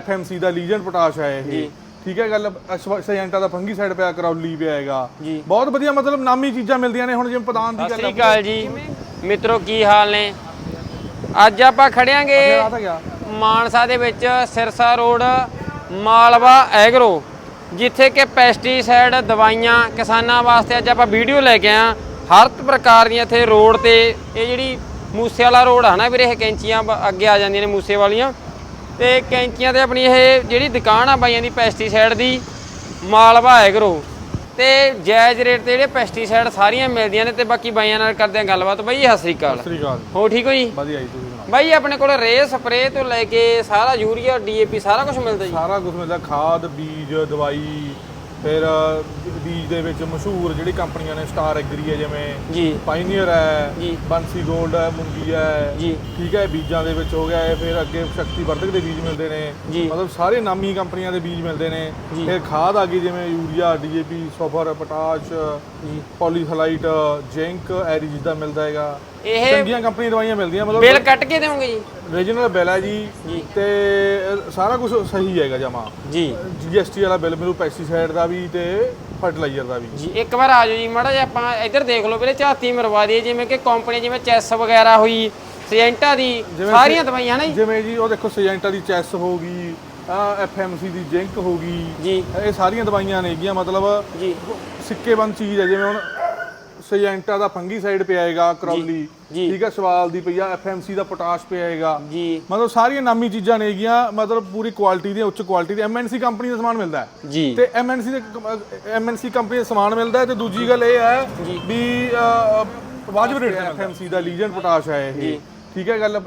ਐਫਐਮਸੀ ਦਾ ਲੀਜਨ potash ਹੈ ਇਹ। ਠੀਕ ਹੈ ਗੱਲ? ਸੈਂਟਾ ਦਾ ਫੰਗੀ ਸਾਈਡ ਪਿਆ ਕਰੌਲੀ ਪਿਆ ਹੈਗਾ। ਬਹੁਤ ਵਧੀਆ ਮਤਲਬ ਨਾਮੀ ਚੀਜ਼ਾਂ ਮਿਲਦੀਆਂ ਨੇ ਹੁਣ ਜਿਵੇਂ ਪ੍ਰਧਾਨ ਦੀ ਸਤਿ ਗੱਲ ਸ੍ਰੀ ਅਕਾਲ ਜੀ। ਮਿੱਤਰੋ ਕੀ ਹਾਲ ਨੇ? ਅੱਜ ਆਪਾਂ ਖੜਿਆਂਗੇ ਮਾਨਸਾ ਦੇ ਵਿੱਚ ਸਿਰਸਾ ਰੋਡ ਮਾਲਵਾ ਐਗਰੋ ਜਿੱਥੇ ਕਿ ਪੈਸਟੀਸਾਈਡ ਦਵਾਈਆਂ ਕਿਸਾਨਾਂ ਵਾਸਤੇ ਅੱਜ ਆਪਾਂ ਵੀਡੀਓ ਲੈ ਕੇ ਆਇਆ ਹਰ ਪ੍ਰਕਾਰ ਦੀਆਂ ਇੱਥੇ ਰੋਡ ਤੇ ਇਹ ਜਿਹੜੀ ਮੂਸੇ ਵਾਲਾ ਰੋਡ ਆ ਨਾ ਵੀਰੇ ਇਹ ਕੈਂਚੀਆਂ ਅੱਗੇ ਆ ਜਾਂਦੀਆਂ ਨੇ ਮੂਸੇ ਵਾਲੀਆਂ। ਤੇ ਕੈਂਚੀਆਂ ਤੇ ਆਪਣੀ ਇਹ ਜਿਹੜੀ ਦੁਕਾਨ ਆ ਬਾਈਆਂ ਦੀ ਪੈਸਟੀਸਾਈਡ ਦੀ ਮਾਲਵਾ ਐਗਰੋ ਤੇ ਜਾਇਜ਼ ਰੇਟ ਤੇ ਜਿਹੜੇ ਪੈਸਟੀਸਾਈਡ ਸਾਰੀਆਂ ਮਿਲਦੀਆਂ ਨੇ ਤੇ ਬਾਕੀ ਬਾਈਆਂ ਨਾਲ ਕਰਦੇ ਆ ਗੱਲਬਾਤ। ਬਾਈ ਸਤਿ ਸ੍ਰੀ ਅਕਾਲ। ਸ੍ਰੀ ਅਕਾਲ ਹੋ ਠੀਕ ਹੋ ਜੀ? ਵਧੀਆ ਜੀ ਤੁਸੀਂ ਸੁਣਾਓ? ਬਾਈ ਆਪਣੇ ਕੋਲ ਰੇ ਸਪਰੇ ਤੋਂ ਲੈ ਕੇ ਸਾਰਾ ਯੂਰੀਆ ਡੀਏਪੀ ਸਾਰਾ ਕੁਝ ਮਿਲਦਾ ਜੀ? ਸਾਰਾ ਕੁਝ ਮਿਲਦਾ ਖਾਦ ਬੀਜ ਦਵਾਈ ਫਿਰ ਬੀਜ ਦੇ ਵਿੱਚ ਮਸ਼ਹੂਰ ਜਿਹੜੀ ਕੰਪਨੀਆਂ ਨੇ ਸਟਾਰ ਐਗਰੀ ਹੈ ਜਿਵੇਂ ਜੀ ਪਾਈਨੀਅਰ ਹੈ ਜੀ। ਬੰਸੀ 골ਡ ਹੈ ਮੁੰਗੀ ਹੈ ਜੀ। ਠੀਕ ਹੈ ਬੀਜਾਂ ਦੇ ਵਿੱਚ ਹੋ ਗਿਆ ਹੈ ਫਿਰ ਅੱਗੇ ਸ਼ਕਤੀ ਵਰਧਕ ਦੇ ਬੀਜ ਮਿਲਦੇ ਨੇ। ਮਤਲਬ ਸਾਰੇ ਨਾਮੀ ਕੰਪਨੀਆਂ ਦੇ ਬੀਜ ਮਿਲਦੇ ਨੇ। ਫਿਰ ਖਾਦ ਆ ਗਈ ਜਿਵੇਂ ਯੂਰੀਆ ਡੀਏਪੀ ਸਫਰ ਪੋਟਾਸ਼ ਜੀ ਪੋਲੀਥਲਾਈਟ ਜ਼ਿੰਕ ਐਰੀਜ ਦਾ ਮਿਲਦਾ ਹੈਗਾ ਇਹ ਚੰਗੀਆਂ ਕੰਪਨੀ ਦਵਾਈਆਂ ਮਿਲਦੀਆਂ ਮਤਲਬ ਬਿੱਲ ਕੱਟ ਕੇ ਦੇਵੋਗੇ ਜੀ। ਰੀਜਨਲ ਬਿੱਲ ਹੈ ਜੀ। ਤੇ ਸਾਰਾ ਕੁਝ ਸਹੀ ਹੈਗਾ ਜਮਾ। ਜੀ। ਜੀਐਸਟੀ ਵਾਲਾ ਬਿੱਲ ਮਿਲੂ ਪੈਸਟੀਸਾਈਡ ਦਾ ਵੀ ਤੇ ਫਰਟੀਲਾਈਜ਼ਰ ਦਾ ਵੀ। ਜੀ ਇੱਕ ਵਾਰ ਆ ਜਾਓ ਜੀ ਮਾੜਾ ਜਿਹਾ ਆਪਾਂ ਇੱਧਰ ਦੇਖ ਲਓ ਵੀਰੇ ਝਾਤੀ ਮਰਵਾ ਦਈਏ ਜਿਵੇਂ ਕਿ ਕੰਪਨੀ ਜਿਵੇਂ ਚੈਸ ਵਗੈਰਾ ਹੋਈ ਸੀਐਂਟਾ ਦੀ ਜਿਵੇਂ ਸਾਰੀਆਂ ਦਵਾਈਆਂ ਨਾ ਜੀ। ਜਿਵੇਂ ਜੀ ਉਹ ਦੇਖੋ ਸਿਜੈਂਟਾ ਦੀ ਚੈਸ ਹੋ ਗਈ ਐਫਐਮਸੀ ਦੀ ਜਿੰਕ ਹੋ ਗਈ। ਜੀ। ਇਹ ਸਾਰੀਆਂ ਦਵਾਈਆਂ ਨੇਗੀਆਂ ਮਤਲਬ ਜੀ। ਸਿੱਕੇਬੰਦ ਚੀਜ਼ ਹੈ ਜਿਵੇਂ ਹੁਣ ਸਿਜੈਂਟਾ ਦਾ ਫੰਗੀ ਸਾਈਡ ਪਿਆ ਹੈਗਾ ਕਰੌਲੀ। ਠੀਕ ਹੈ ਸਵਾਲ ਦੀ ਪਈਆ ਐਫਐਮਸੀ ਦਾ ਪੋਟਾਸ਼ ਪਿਆ ਹੈਗਾ। ਜੀ। ਮਤਲਬ ਸਾਰੀਆਂ ਨਾਮੀ ਚੀਜ਼ਾਂ ਨੇਗੀਆਂ ਮਤਲਬ ਪੂਰੀ ਕੁਆਲਿਟੀ ਦੀ ਉੱਚ ਕੁਆਲਿਟੀ ਦੀ ਐਮਐਨਸੀ ਕੰਪਨੀ ਦਾ ਸਮਾਨ ਮਿਲਦਾ ਹੈ। ਜੀ। ਤੇ ਐਮਐਨਸੀ ਦੇ ਐਮਐਨਸੀ ਕੰਪਨੀ ਦਾ ਸਮਾਨ ਮਿਲਦਾ ਹੈ ਤੇ ਦੂਜੀ ਗੱਲ ਇਹ ਹੈ ਵੀ ਵਾਜਬ ਰੇਟ ਤੇ ਐਫਐਮਸੀ ਦਾ ਲੀਜਨ ਪੋਟਾਸ਼ ਹੈ ਇਹ। ਠੀਕ ਹੈ ਗੱਲ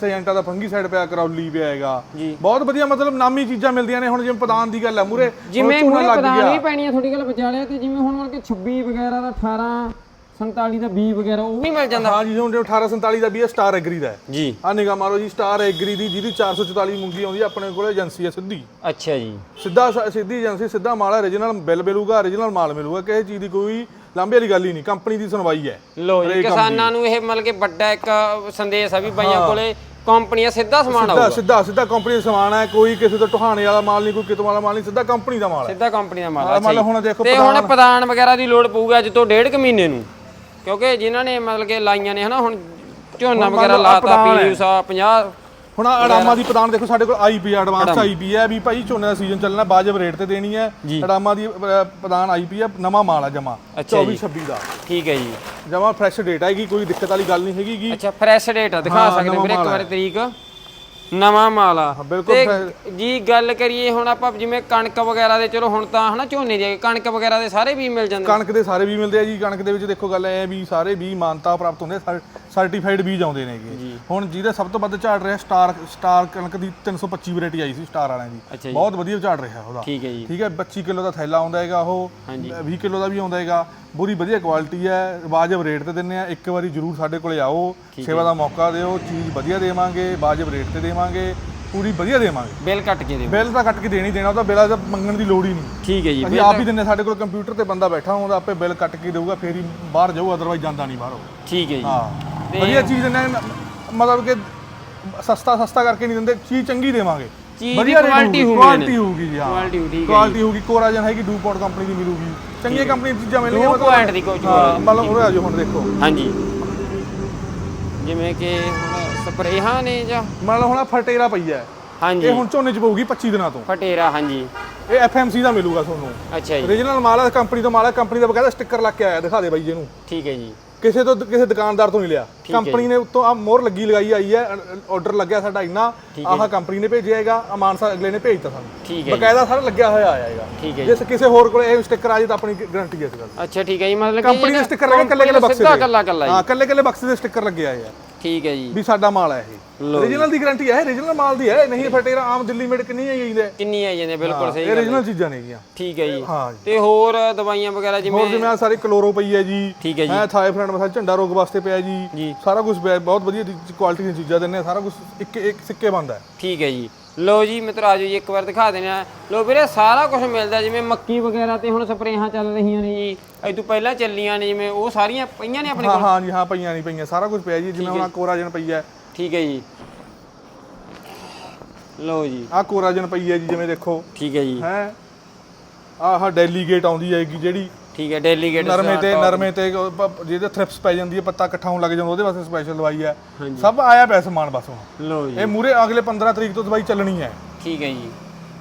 ਸੈਂਟਾ ਦਾ ਫੰਗੀ ਸਾਈਡ ਪਿਆ ਕਰੌਲੀ ਪਿਆ ਹੈਗਾ। ਬਹੁਤ ਵਧੀਆ ਮਤਲਬ ਨਾਮੀ ਚੀਜ਼ਾਂ ਮਿਲਦੀਆਂ ਨੇ। ਹੁਣ ਜਿਵੇਂ ਪ੍ਰਧਾਨ ਦੀ ਗੱਲ ਹੈ ਮੂਰੇ ਜਿਵੇਂ ਮੂਰੇ ਪ੍ਰਧਾਨ ਵੀ ਪੈਣੀਆਂ ਥੋੜੀ ਗੱਲ ਵਿਚਾਲੇ ਤੇ ਜਿਵੇਂ ਹੁਣ ਮਤਲਬ ਕਿ 26 ਵਗੈਰਾ ਦਾ 18 47 ਦਾ 20 ਵਗੈਰਾ ਉਹ ਵੀ ਮਿਲ ਜਾਂਦਾ। ਹਾਂ ਜੀ ਹੁਣ 1847 ਦਾ ਵੀ ਹੈ ਸਟਾਰ ਐਗਰੀ ਦਾ ਹੈ। ਜੀ। ਆ ਨਿਗਾਹ ਮਾਰੋ ਜੀ ਸਟਾਰ ਐਗਰੀ ਦੀ ਜਿਹਦੀ 444 ਮੁੰਗੀ ਆਉਂਦੀ ਹੈ ਆਪਣੇ ਕੋਲ ਏਜੰਸੀ ਹੈ ਸਿੱਧੀ। ਅੱਛਾ ਜੀ। ਸਿੱਧਾ ਸਿੱਧੀ ਏਜੰਸੀ ਸਿੱਧਾ ਮਾਲ origignal ਬਿੱਲ ਮਿਲੂਗਾ origignal ਮਾਲ ਮਿਲੂਗਾ ਕਿਸੇ ਚੀਜ਼ ਦੀ ਕੋਈ ਲਾਂਭੇ ਵਾਲੀ ਗੱਲ ਹੀ ਨਹੀਂ ਕੰਪਨੀ ਦੀ ਸੁਣਵਾਈ ਹੈ। ਲੋ ਜੀ ਕਿਸਾਨਾਂ ਨੂੰ ਇਹ ਮਤਲਬ ਕਿ ਵੱਡਾ ਇੱਕ ਸੰਦੇਸ਼ ਆ ਵੀ ਬਾਈਆਂ ਕੋਲੇ ਕੰਪਨੀਆਂ ਸਿੱਧਾ ਸਮਾਨ ਆਊਗਾ। ਸਿੱਧਾ ਸਿੱਧਾ ਕੰਪਨੀ ਦਾ ਸਮਾਨ ਹੈ ਕੋਈ ਕਿਸੇ ਤੋਂ ਟੁਹਾਣੇ ਵਾਲਾ ਮਾਲ ਨਹੀਂ ਕੋਈ ਕਿਤੋਂ ਵਾਲਾ ਮਾਲ ਨਹੀਂ ਸਿੱਧਾ ਕੰਪਨੀ ਦਾ ਮਾਲ ਹੈ। ਸਿੱਧਾ ਕੰਪਨੀ ਦਾ ਮਾਲ ਮੰਨ ਲਓ ਹੁਣ ਦੇਖੋ ਤੇ ਹੁਣ ਪ੍ਰਧਾਨ ਵਗੈਰਾ ਦੀ ਲੋੜ ਪਊਗਾ ਤੋਂ ਡੇਢ ਕੁ ਮਹੀਨੇ ਨੂੰ। ਕਿਉਂਕਿ ਜਿਨ੍ਹਾਂ ਨੇ ਮਤਲਬ ਕਿ ਲਾਈਆਂ ਨੇ ਹਨਾ ਹੁਣ ਝੋਨਾ ਵਗੈਰਾ ਲਾਤਾ ਪੀਲੀਊਸਾ 50 ਹੁਣ ਅਡਾਮਾ ਦੀ ਪ੍ਰਦਾਨ ਦੇਖੋ ਸਾਡੇ ਕੋਲ ਆਈਪੀ ਐਡਵਾਂਸ ਆਈਪੀ ਹੈ ਵੀ ਭਾਈ ਝੋਨੇ ਦਾ ਸੀਜ਼ਨ ਚੱਲਣਾ ਬਾਜਬ ਰੇਟ ਤੇ ਦੇਣੀ ਹੈ। ਜੀ। ਅਡਾਮਾ ਦੀ ਪ੍ਰਦਾਨ ਆਈਪੀ ਹੈ ਨਵਾਂ ਮਾਲ ਹੈ ਜਮਾ ਅੱਛਾ 24 26 ਦਾ। ਠੀਕ ਹੈ ਜੀ। ਜਮਾ ਫਰੈਸ਼ ਡੇਟ ਹੈਗੀ ਕੋਈ ਦਿੱਕਤ ਵਾਲੀ ਗੱਲ ਨਹੀਂ ਹੈਗੀ ਅੱਛਾ ਫਰੈਸ਼ ਡੇਟ ਦਿਖਾ ਸਕਦੇ ਵੀਰੇ ਇੱਕ ਵਾਰੀ ਤਰੀਕ। ਨਵਾਂ ਮਾਲ ਆ। ਬਿਲਕੁਲ ਤੇ ਜੀ ਗੱਲ ਕਰੀਏ ਹੁਣ ਆਪਾਂ ਜਿਵੇਂ ਕਣਕ ਵਗੈਰਾ ਦੇ ਚਲੋ ਹੁਣ ਤਾਂ ਹਨਾ ਝੋਨੇ ਦੇ ਕਣਕ ਵਗੈਰਾ ਦੇ ਸਾਰੇ ਵੀ ਮਿਲ ਜਾਂਦੇ ਕਣਕ ਦੇ ਸਾਰੇ ਵੀ ਮਿਲਦੇ ਆ ਜੀ। ਕਣਕ ਦੇ ਵਿੱਚ ਦੇਖੋ ਗੱਲ ਹੈ ਵੀ ਸਾਰੇ ਵੀ ਮਾਨਤਾ ਪ੍ਰਾਪਤ ਹੁੰਦੇ ਸਰਟੀਫਾਈਡ ਬੀਜ ਆਉਂਦੇ ਨੇਗੇ। ਹੁਣ ਜਿਹਦੇ ਸਭ ਤੋਂ ਵੱਧ ਝਾੜ ਰਿਹਾ ਸਟਾਰ ਸਟਾਰ ਕਣਕ ਦੀ 325 ਵੈਰਾਈਟੀ ਆਈ ਸੀ ਸਟਾਰ ਵਾਲਿਆਂ ਦੀ। ਬਹੁਤ ਵਧੀਆ ਝਾੜ ਰਿਹਾ ਉਹਦਾ। ਠੀਕ ਹੈ ਜੀ। ਠੀਕ ਹੈ 25 ਕਿਲੋ ਦਾ ਥੈਲਾ ਆਉਂਦਾ ਹੈਗਾ ਉਹ ਹਾਂਜੀ। 20 ਕਿਲੋ ਦਾ ਵੀ ਆਉਂਦਾ ਹੈਗਾ। ਪੂਰੀ ਵਧੀਆ ਕੁਆਲਿਟੀ ਹੈ ਵਾਜਬ ਰੇਟ ਤੇ ਦਿੰਨੇ ਆ ਇੱਕ ਵਾਰੀ ਜਰੂਰ ਸਾਡੇ ਕੋਲੇ ਆਓ ਸੇਵਾ ਦਾ ਮੌਕਾ ਦਿਓ ਚੀਜ਼ ਵਧੀਆ ਦੇਵਾਂਗੇ ਵਾਜਬ ਰੇਟ ਤੇ ਦੇਵਾਂਗੇ ਪੂਰੀ ਵਧੀਆ ਦੇਵਾਂਗੇ। ਬਿੱਲ ਕੱਟ ਕੇ ਦਿਓ ਬਿੱਲ ਤਾਂ ਕੱਟ ਕੇ ਦੇਣੀ ਦੇਣਾ ਉਹਦਾ ਬਿੱਲ ਤਾਂ ਮੰਗਣ ਦੀ ਲੋੜ ਹੀ ਨਹੀਂ। ਠੀਕ ਹੈ ਜੀ ਅਸੀਂ ਆਪ ਹੀ ਦਿੰਨੇ ਸਾਡੇ ਕੋਲ ਕੰਪਿਊਟਰ ਤੇ ਬੰਦਾ ਬੈਠਾ ਹੁੰਦਾ ਆਪੇ ਬਿੱਲ ਕੱਟ ਕੇ ਦੇਊਗਾ ਫੇਰ ਹੀ ਬਾਹਰ ਜਾਊ ਅਦਰਵਾਈਜ਼ ਜਾਂਦਾ ਨਹੀਂ ਬਾਹਰੋਂ। ਠੀਕ ਹੈ ਜੀ। ਹਾਂ ਵਧੀਆ ਚੀਜ਼ ਦਿੰਦੇ ਨੇ, ਮਤਲਬ ਕਿ ਸਸਤਾ ਸਸਤਾ ਕਰਕੇ ਨਹੀਂ ਦਿੰਦੇ ਚੀਜ਼ ਚੰਗੀ ਦੇਵਾਂਗੇ। ਚੀਜ਼ ਦੀ rate quality ਹੋਊਗੀ ਕੁਆਲਿਟੀ ਹੋਊਗੀ ਜੀ ਹਾਂ। ਕੁਆਲਿਟੀ ਕੁਆਲਿਟੀ ਹੋਊਗੀ ਕੋਰਾਜਨ ਹੈਗੀ ਡੂਪੋਟ ਕੰਪਨੀ ਦੀ ਮਿਲੂਗੀ। ਚੰਗੀਆਂ ਕੰਪਨੀ ਦੀਆਂ ਚੀਜ਼ਾਂ ਮਿਲਣਗੀਆਂ Two point ਦੀ ਕੁਝ ਹਾਂ, ਮਤਲਬ ਉਹ ਆ ਜਾਓ ਹੁਣ ਦੇਖੋ। ਹਾਂਜੀ। ਜਿਵੇਂ ਕਿ ਹੁਣ ਸਪਰੇਹਾਂ ਨੇ ਜਾਂ ਮਤਲਬ ਹੁਣ ਫਟੇਰਾ ਪਈ ਹੈ। ਹਾਂਜੀ। ਇਹ ਹੁਣ ਝੋਨੇ ਚ ਪਊਗੀ 25 ਦਿਨਾਂ ਤੋਂ। ਫਟੇਰਾ ਹਾਂਜੀ। ਇਹ ਐਫਐਮਸੀ ਦਾ ਮਿਲੂਗਾ ਤੁਹਾਨੂੰ। ਅੱਛਾ ਜੀ। ਓਰੀਜਨਲ ਮਾਲ ਕੰਪਨੀ ਤੋਂ ਮਾਲ ਕੰਪਨੀ ਦਾ ਬਕਾਇਦਾ ਸਟicker ਲੱਗ ਕੇ ਆਇਆ ਦਿਖਾ ਦੇ ਬਾਈ ਜੀ ਇਹਨੂੰ। ਠੀਕ ਹੈ ਜੀ। ਕਿਸੇ ਤੋਂ ਕਿਸੇ ਦੁਕਾਨਦਾਰ ਤੋਂ ਨਹੀਂ ਲਿਆ। ਕੰਪਨੀ ਨੇ ਉੱਤੋਂ ਆ ਮੋਹਰ ਲੱਗੀ ਲਗਾਈ ਆਈ ਹੈ ਆਰਡਰ ਲੱਗਿਆ ਸਾਡਾ ਇੰਨਾ ਆਹ ਕੰਪਨੀ ਨੇ ਭੇਜਿਆ ਹੈਗਾ ਅਮਾਨਸਾ ਅਗਲੇ ਨੇ ਭੇਜਤਾ ਸਾਨੂੰ। ਠੀਕ ਹੈ ਜੀ। ਬਕਾਇਦਾ ਸਾਰਾ ਲੱਗਿਆ ਹੋਇਆ ਆਏਗਾ ਠੀਕ ਹੈ ਜੀ। ਕਿਸੇ ਹੋਰ ਕੋਲ ਇਹ ਸਟicker ਆ ਜੇ ਤਾਂ ਆਪਣੀ ਗਾਰੰਟੀ ਹੈ ਇਸ ਗੱਲ। ਅੱਛਾ ਠੀਕ ਹੈ ਜੀ ਮਤਲਬ ਕਿ ਕੰਪਨੀ ਦੇ ਸਟicker ਲੱਗੇ ਕੱਲੇ ਕੱਲੇ ਬਕਸੇ ਸਿੱਧਾ ਦੇ। ਹਾਂ। ਕੱਲੇ ਕੱਲੇ ਬਕਸੇ ਦੇ ਸਟicker ਲੱਗੇ ਆਏ ਆ। ਠੀਕ ਹੈ ਜੀ। ਵੀ ਸਾਡਾ ਮਾਲ ਹੈ ਇਹ। ਓਰੀਜਨਲ ਦੀ ਗਾਰੰਟੀ ਹੈ ਓਰੀਜਨਲ ਮਾਲ ਦੀ ਹੈ। ਨਹੀਂ ਫਟੇਰਾ ਆਮ ਦਿੱਲੀ ਮੇਡ ਕਿੰਨੀ ਆਈ ਜਾਂਦੇ ਕਿੰਨੀ ਆਈ ਜਾਂਦੇ ਬਿਲਕੁਲ ਸਹੀ ਗੱਲ ਓਰੀਜਨਲ ਚੀਜ਼ਾਂ ਨੇਗੀਆਂ ਠੀਕ ਹੈ ਜੀ। ਹਾਂ ਤੇ ਹੋਰ ਦਵਾਈਆਂ ਵਗੈਰਾ ਹੋਰ ਜਿਵੇਂ ਜਿਵੇਂ ਆਹ ਸਾਰੀ ਕਲੋਰੋ ਪਈ ਹੈ ਜੀ। ਠੀਕ ਹੈ ਜੀ। ਹੈ ਥਾਈਫਰੈਂਡ ਮਸਾਲਾ ਝੰਡਾ ਰੋਗ ਵਾਸਤੇ ਪਿਆ ਜੀ। ਸਾਰਾ ਕੁਝ ਬਹੁਤ ਵਧੀਆ ਕੁਆਲਿਟੀ ਦੀਆਂ ਚੀਜ਼ਾਂ ਆ ਸਾਰਾ ਕੁਝ ਇੱਕ ਇੱਕ ਸਿੱਕੇ ਬੰਦਾ ਹੈ। ਠੀਕ ਹੈ ਜੀ। ਲੋ ਜੀ ਮਿੱਤਰ ਆਜੋ ਜੀ ਇੱਕ ਵਾਰ ਦਿਖਾ ਆ ਲੋ ਵੀਰੇ ਸਾਰਾ ਕੁਝ ਮਿਲਦਾ ਜਿਵੇਂ ਮੱਕੀ ਵਗੈਰਾ ਤੇ ਹੁਣ ਸਪਰੇਹਾਂ ਚੱਲ ਰਹੀਆਂ ਨੇ ਜੀ। ਇਹ ਤੋਂ ਪਹਿਲਾਂ ਚੱਲੀਆਂ ਨੇ ਜਿਵੇਂ ਉਹ ਸਾਰੀਆਂ ਪਈਆਂ ਨੇ ਆਪਣੇ ਹਾਂ ਕੋਲ? ਹਾਂ ਜੀ ਹਾਂ ਪਈਆਂ ਨਹੀਂ ਪਈਆਂ ਸਾਰਾ ਕੁਝ ਪਿਆ ਜੀ ਜਿਵੇਂ ਹੁਣ ਕੋਰਾਜਨ ਪਈ ਹੈ। ਠੀਕ ਹੈ ਜੀ। ਲਓ ਜੀ। ਆ ਕੋਰਾਜਨ ਪਈ ਹੈ ਜੀ ਜਿਵੇਂ ਦੇਖੋ। ਠੀਕ ਹੈ ਜੀ। ਹੈ? ਆਹ ਡੈਲੀਗੇਟ ਆਉਂਦੀ ਹੈਗੀ ਜਿਹੜੀ ਠੀਕ ਹੈ ਡੈਲੀਗੇਟ ਨਰਮੇ ਤੇ ਨਰਮੇ ਤੇ ਜਿਹਦੇ ਥ੍ਰਿਪਸ ਪੈ ਜਾਂਦੀ ਹੈ ਪੱਤਾ ਇਕੱਠਾ ਹੋਣ ਲੱਗ ਜਾਂਦਾ ਉਹਦੇ ਵਾਸਤੇ ਸਪੈਸ਼ਲ ਦਵਾਈ ਹੈ। ਸਭ ਆਇਆ ਪਿਆ ਸਮਾਨ ਬਸ ਹੁਣ। ਜੀ। ਇਹ ਮੂਰੇ ਅਗਲੇ 15 ਤਰੀਕ ਤੋਂ ਦਵਾਈ ਚੱਲਣੀ ਹੈ। ਠੀਕ ਹੈ ਜੀ।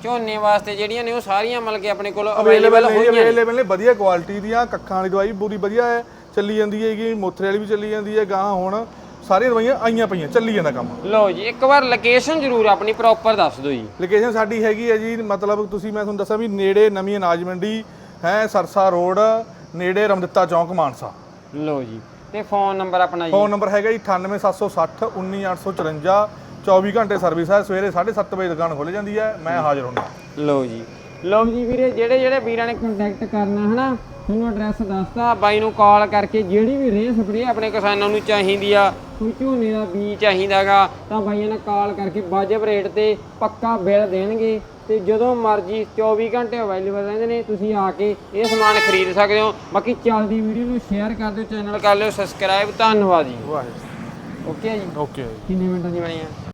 ਝੋਨੇ ਵਾਸਤੇ ਜਿਹੜੀਆਂ ਨੇ ਉਹ ਸਾਰੀਆਂ ਮਿਲ ਕੇ ਆਪਣੇ ਕੋਲ ਅਵੇਲੇਬਲ ਹੋਈਆਂ ਨੇ। ਅਵੇਲੇਬਲ ਨੇ ਵਧੀਆ ਕੁਆਲਿਟੀ ਦੀਆਂ ਕੱਖਾਂ ਵਾਲੀ ਦਵਾਈ ਪੂਰੀ ਵਧੀਆ ਹੈ ਚੱਲੀ ਜਾਂਦੀ ਹੈਗੀ ਮੋਥਰੇ ਵਾਲੀ ਵੀ ਚੱਲੀ ਜਾਂਦੀ ਹੈ ਗਾਂ ਹੁਣ ਸਾਰੀਆਂ ਦਵਾਈਆਂ ਆਈਆਂ ਪਈਆਂ ਚੱਲੀ ਜਾਂਦਾ ਕੰਮ। ਲਓ ਜੀ ਇੱਕ ਵਾਰ ਲੋਕੇਸ਼ਨ ਜ਼ਰੂਰ ਆਪਣੀ ਪ੍ਰੋਪਰ ਦੱਸ ਦਿਓ ਜੀ। ਲੋਕੇਸ਼ਨ ਸਾਡੀ ਹੈਗੀ ਹੈ ਜੀ ਮਤਲਬ ਤੁਸੀਂ ਮੈਂ ਤੁਹਾਨੂੰ ਦੱਸਾਂ ਵੀ ਨੇੜੇ ਨਵੀਂ ਅਨਾਜ ਮੰਡੀ ਹੈ ਸਰਸਾ ਰੋਡ ਨੇੜੇ ਰਮਦਿੱਤਾ ਚੌਂਕ ਮਾਨਸਾ। ਲਓ ਜੀ। ਤੇ ਫੋਨ ਨੰਬਰ ਆਪਣਾ ਜੀ? ਫੋਨ ਨੰਬਰ ਹੈਗਾ ਜੀ 98760 19854 24 ਘੰਟੇ ਸਰਵਿਸ ਹੈ। ਸਵੇਰੇ 7:30 ਵਜੇ ਦੁਕਾਨ ਖੁੱਲ ਜਾਂਦੀ ਹੈ। ਮੈਂ ਹਾਜ਼ਰ ਹੁੰਦਾ। ਲਓ ਜੀ। ਲਓ ਜੀ ਵੀਰੇ ਜਿਹੜੇ ਜਿਹੜੇ ਵੀਰਾਂ ਨੇ ਕੰਟੈਕਟ ਕਰਨਾ ਹਨਾ ਤੁਹਾਨੂੰ ਐਡਰੈਸ ਦੱਸਤਾ ਬਾਈ ਨੂੰ ਕਾਲ ਕਰਕੇ ਜਿਹੜੀ ਵੀ ਰੇਹ ਸਪਰੇ ਆਪਣੇ ਕਿਸਾਨਾਂ ਨੂੰ ਚਾਹੀਦੀ ਆ। ਕੋਈ ਝੋਨੇ ਦਾ ਬੀਜ ਚਾਹੀਦਾਗਾ ਤਾਂ ਬਾਈਆਂ ਨਾਲ ਕਾਲ ਕਰਕੇ ਵਾਜਬ ਰੇਟ ਤੇ ਪੱਕਾ ਬਿੱਲ ਦੇਣਗੇ। ਤੇ ਜਦੋਂ ਮਰਜ਼ੀ 24 ਘੰਟੇ ਅਵੇਲੇਬਲ ਰਹਿੰਦੇ ਨੇ ਤੁਸੀਂ ਆ ਕੇ ਇਹ ਸਮਾਨ ਖਰੀਦ ਸਕਦੇ ਹੋ। ਬਾਕੀ ਚੱਲਦੀ ਵੀਡੀਓ ਨੂੰ ਸ਼ੇਅਰ ਕਰ ਦਿਓ ਚੈਨਲ ਕਰ ਲਿਓ ਸਬਸਕ੍ਰਾਈਬ ਧੰਨਵਾਦ ਜੀ। ਵਾਹਿਗੁਰੂ। ਓਕੇ ਜੀ? ਓਕੇ ਕਿੰਨੇ ਮਿੰਟਾਂ ਦੀ ਬਣੀ ਆ?